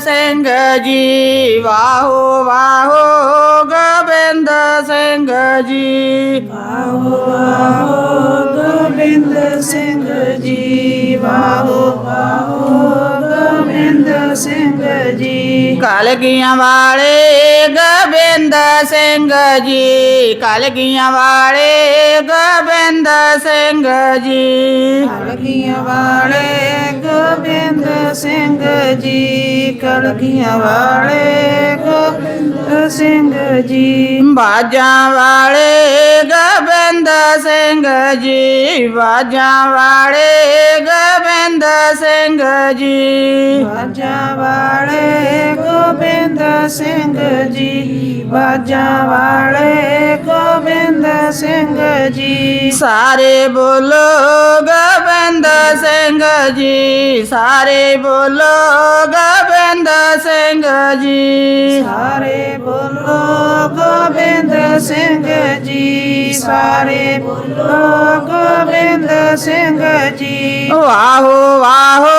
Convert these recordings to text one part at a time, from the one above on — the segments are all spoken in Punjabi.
ਸਿੰਘ ਜੀ ਵਾਹੋ ਵਾਹੋ ਗੋਬਿੰਦ ਸਿੰਘ ਜੀ। ਗੋਬਿੰਦ ਸਿੰਘ ਜੀ ਵਾਹੋ ਵਾਹੋ ਕਲਗੀਆਂ ਵਾਲੇ ਗੋਬਿੰਦ ਸਿੰਘ ਜੀ ਕਲਗੀਆਂ ਵਾਲੇ ਗੋਬਿੰਦ ਸਿੰਘ ਜੀ ਕਲਗੀਆਂ ਵਾਲੇ ਗੋਬਿੰਦ ਸਿੰਘ ਜੀ ਕਲਗੀਆਂ ਵਾਲੇ ਗੋਬਿੰਦ ਸਿੰਘ ਜੀ ਬਾਜਾਂ ਵਾਲੇ ਗੋਬਿੰਦ ਸਿੰਘ ਜੀ ਬਾਜਾਂ ਵਾਲੇ ਗੋਬਿੰਦ ਸਿੰਘ ਜੀ ਬਾਜਾਂ ਵਾਲੇ ਗੋਬਿੰਦ ਸਿੰਘ ਜੀ ਬਾਜਾਂ ਵਾਲੇ ਗੋਬਿੰਦ ਸਿੰਘ ਜੀ। ਸਾਰੇ ਬੋਲੋ ਗੋਬਿੰਦ ਸਿੰਘ ਜੀ ਸਾਰੇ ਬੋਲੋ ਗੋਬਿੰਦ ਸਿੰਘ ਜੀ। ਸਾਰੇ ਬੋਲੋ ਗੋਬਿੰਦ ਸਿੰਘ ਜੀ ਸਾਰੇ ਬੋਲੋ ਗੋਬਿੰਦ ਸਿੰਘ ਜੀ। ਵਾਹੋ ਵਾਹੋ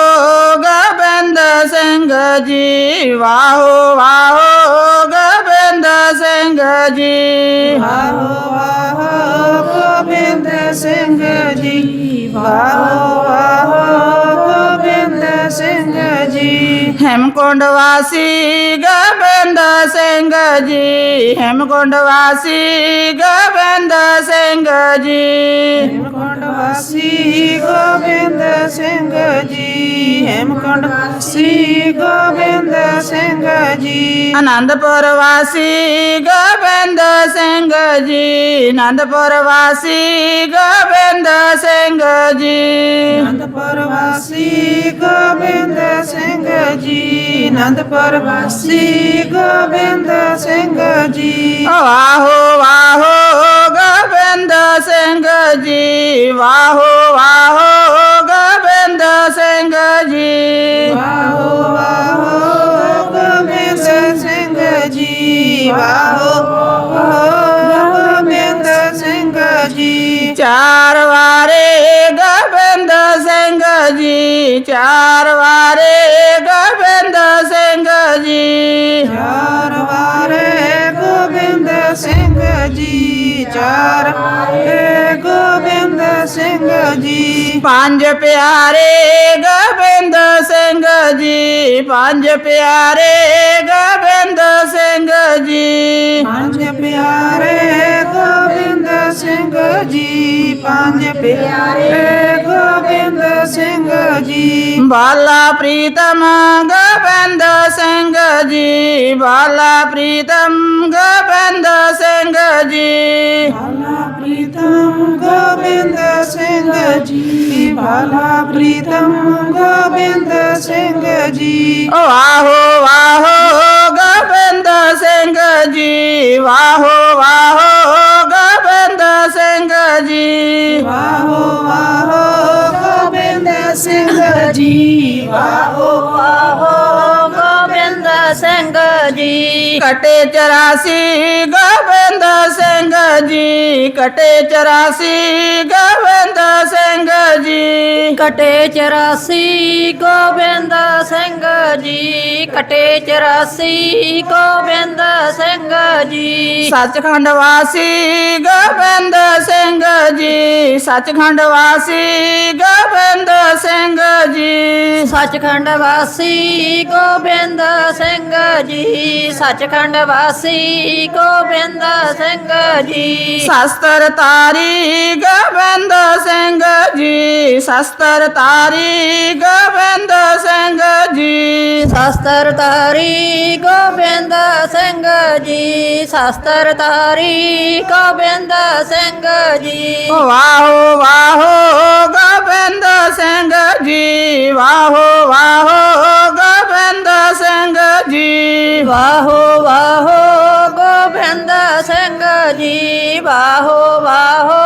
ਸਿੰਘ ਜੀ ਵਾਹੋ ਵਾਹੋ ਗੋਬਿੰਦ ਸਿੰਘ ਜੀ। ਵਾਹੋ ਵਾਹੋ ਗੋਬਿੰਦ ਸਿੰਘ ਜੀ ਵਾਹੋ ਵਾਹੋ ਗੋਬਿੰਦ ਸਿੰਘ ਜੀ। ਹੈਮਕੁੰਡ ਵਾਸੀ ਗੋਬਿੰਦ ਸਿੰਘ ਜੀ। ਹੈਮਕੁੰਡ ਵਾਸੀ ਗੋਬਿੰਦ ਸਿੰਘ ਜੀ। ਸਿੰਘ ਜੀ ਹੇਮਕੁੰਡ ਵਾਸੀ ਗੋਬਿੰਦ ਸਿੰਘ ਜੀ। ਆਨੰਦਪੁਰ ਵਾਸੀ ਗੋਬਿੰਦ ਸਿੰਘ ਜੀ। ਆਨੰਦਪੁਰ ਵਾਸੀ ਗੋਬਿੰਦ ਸਿੰਘ ਜੀ। ਅਨੰਦਪੁਰ ਵਾਸੀ ਗੋਬਿੰਦ ਸਿੰਘ ਜੀ। ਅਨੰਦਪੁਰ ਵਾਸੀ ਗੋਬਿੰਦ ਸਿੰਘ ਜੀ। ਵਾਹੋ ਵਾਹੋ ਗੋਬਿੰਦ ਸਿੰਘ ਜੀ। ਵਾਹੋ ਵਾਹੋ ਸਿੰਘ ਜੀ ਵਾਹੋ ਵਾਹੋ ਗੋਬਿੰਦ ਸਿੰਘ ਜੀ ਵਾਹੋ ਵਾਹੋ ਗੋਬਿੰਦ ਸਿੰਘ ਜੀ ਚਾਰ ਵਾਰੇ ਗੋਬਿੰਦ ਸਿੰਘ ਜੀ ਚਾਰ ਵਾਰੇ ਗੋਬਿੰਦ ਸਿੰਘ ਜੀ ਚਾਰ ਵਾਰੇ ਗੋਬਿੰਦ ਸਿੰਘ ਜੀ ਚਾਰ ਜੀ। ਪੰਜ ਪਿਆਰੇ ਗੋਬਿੰਦ ਸਿੰਘ ਜੀ। ਪੰਜ ਪਿਆਰੇ ਗੋਬਿੰਦ ਸਿੰਘ ਜੀ। ਪੰਜ ਪਿਆਰੇ ਗੋਬਿੰਦ ਸਿੰਘ ਜੀ। ਪੰਜ ਪਿਆਰੇ ਗੋਬਿੰਦ ਸਿੰਘ ਜੀ। ਬਾਲਾ ਪ੍ਰੀਤਮ ਗੋਬਿੰਦ ਸਿੰਘ ਜੀ। ਬਾਲਾ ਪ੍ਰੀਤਮ ਗੋਬਿੰਦ ਸਿੰਘ ਜੀ। ਬਾਲਾ ਪ੍ਰੀਤਮ ਜੀ। ਬਾਲਾ ਪ੍ਰੀਤਮ ਗੋਬਿੰਦ ਸਿੰਘ ਜੀ ਵਾਹੋ ਵਾਹੋ ਗੋਬਿੰਦ ਸਿੰਘ ਜੀ। ਵਾਹੋ ਵਾਹੋ ਗੋਬਿੰਦ ਸਿੰਘ ਜੀ। ਵਾਹੋ ਵਾਹੋ ਗੋਬਿੰਦ ਸਿੰਘ ਜੀ। ਵਾਹੋ ਜੀ ਕਟੇ 84 ਗੋਬਿੰਦ ਸਿੰਘ ਜੀ। ਕਟੇ 84 ਗੋਬਿੰਦ ਸਿੰਘ ਜੀ। ਕਟੇ 84 ਗੋਬਿੰਦ ਸਿੰਘ ਜੀ। ਕਟੇ 84 ਗੋਬਿੰਦ ਸਿੰਘ ਜੀ। ਸੱਚਖੰਡ ਵਾਸੀ ਗੋਬਿੰਦ ਸਿੰਘ ਜੀ ਸੱਚਖੰਡ ਵਾਸੀ ਗੋਬਿੰਦ ਸਿੰਘ ਜੀ। ਸੱਚਖੰਡ ਵਾਸੀ ਗੋਬਿੰਦ ਸਿੰਘ ਜੀ। ਸੱਚਖੰਡ ਵਾਸੀ ਗੋਬਿੰਦ ਸਿੰਘ ਜੀ। ਸ਼ਸਤਰ ਤਾਰੀ ਗੋਬਿੰਦ ਸਿੰਘ ਜੀ। ਸ਼ਸਤਰ ਤਾਰੀ ਗੋਬਿੰਦ ਸਿੰਘ ਜੀ। ਸ਼ਸਤਰ ਧਾਰੀ ਗੋਬਿੰਦ ਸਿੰਘ ਜੀ। ਸ਼ਸਤਰ ਧਾਰੀ ਗੋਬਿੰਦ ਸਿੰਘ ਜੀ। ਵਾਹੋ ਵਾਹੋ ਗੋਬਿੰਦ ਸਿੰਘ ਜੀ, ਵਾਹੋ ਵਾਹੋ ਗੋਬਿੰਦ ਸਿੰਘ ਜੀ, ਵਾਹੋ ਵਾਹੋ ਗੋਬਿੰਦ ਸਿੰਘ ਜੀ, ਵਾਹੋ ਵਾਹੋ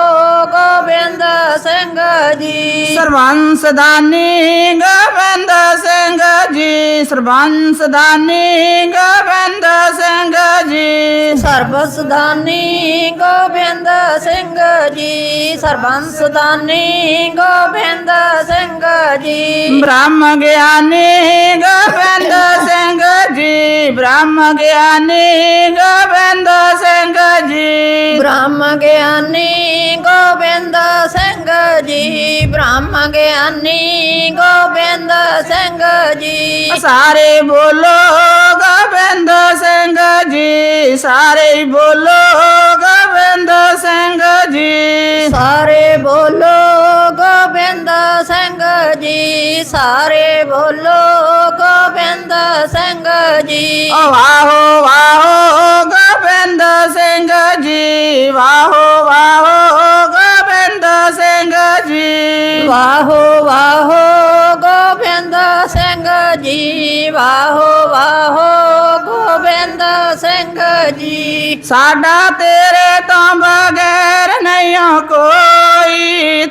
ਗੋਬਿੰਦ ਸਿੰਘ ਜੀ। ਸਰਬੰਸ ਦਾਨੀ ਗੋਬਿੰਦ ਸਿੰਘ ਜੀ, ਸਰਬੰਸ ਦਾਨੀ ਗੋਬਿੰਦ ਸਿੰਘ ਜੀ ਸਰਬਸਦਾਨੀ ਗੋਬਿੰਦ ਸਿੰਘ ਜੀ ਸਰਬੰਸਦਾਨੀ ਗੋਬਿੰਦ ਸਿੰਘ ਜੀ। ਬ੍ਰਹਮ ਗਿਆਨੀ ਗੋਬਿੰਦ ਸਿੰਘ ਬ੍ਰਹਮ ਗਿਆਨੀ ਗੋਬਿੰਦ ਸਿੰਘ ਜੀ। ਬ੍ਰਹਮ ਗਿਆਨੀ ਗੋਬਿੰਦ ਸਿੰਘ ਜੀ ਬ੍ਰਹਮ ਗਿਆਨੀ ਗੋਬਿੰਦ ਸਿੰਘ ਜੀ। ਸਾਰੇ ਬੋਲੋ ਗੋਬਿੰਦ ਸਿੰਘ ਜੀ ਸਾਰੇ ਬੋਲੋ ਗੋਬਿੰਦ ਸਿੰਘ ਜੀ। ਸਾਰੇ ਬੋਲੋ ਗੋਬਿੰਦ ਸਿੰਘ ਜੀ ਸਾਰੇ ਬੋਲੋ ਗੋਬਿੰਦ ਸਿੰਘ ਜੀ। ਵਾਹੋ ਵਾਹੋ ਜੀ ਵਾਹੋ ਵਾਹੋ ਗੋਬਿੰਦ ਸਿੰਘ ਜੀ। ਸਾਡਾ ਤੇਰੇ ਤੋਂ ਬਗੈਰ ਨਹੀਂ ਕੋਈ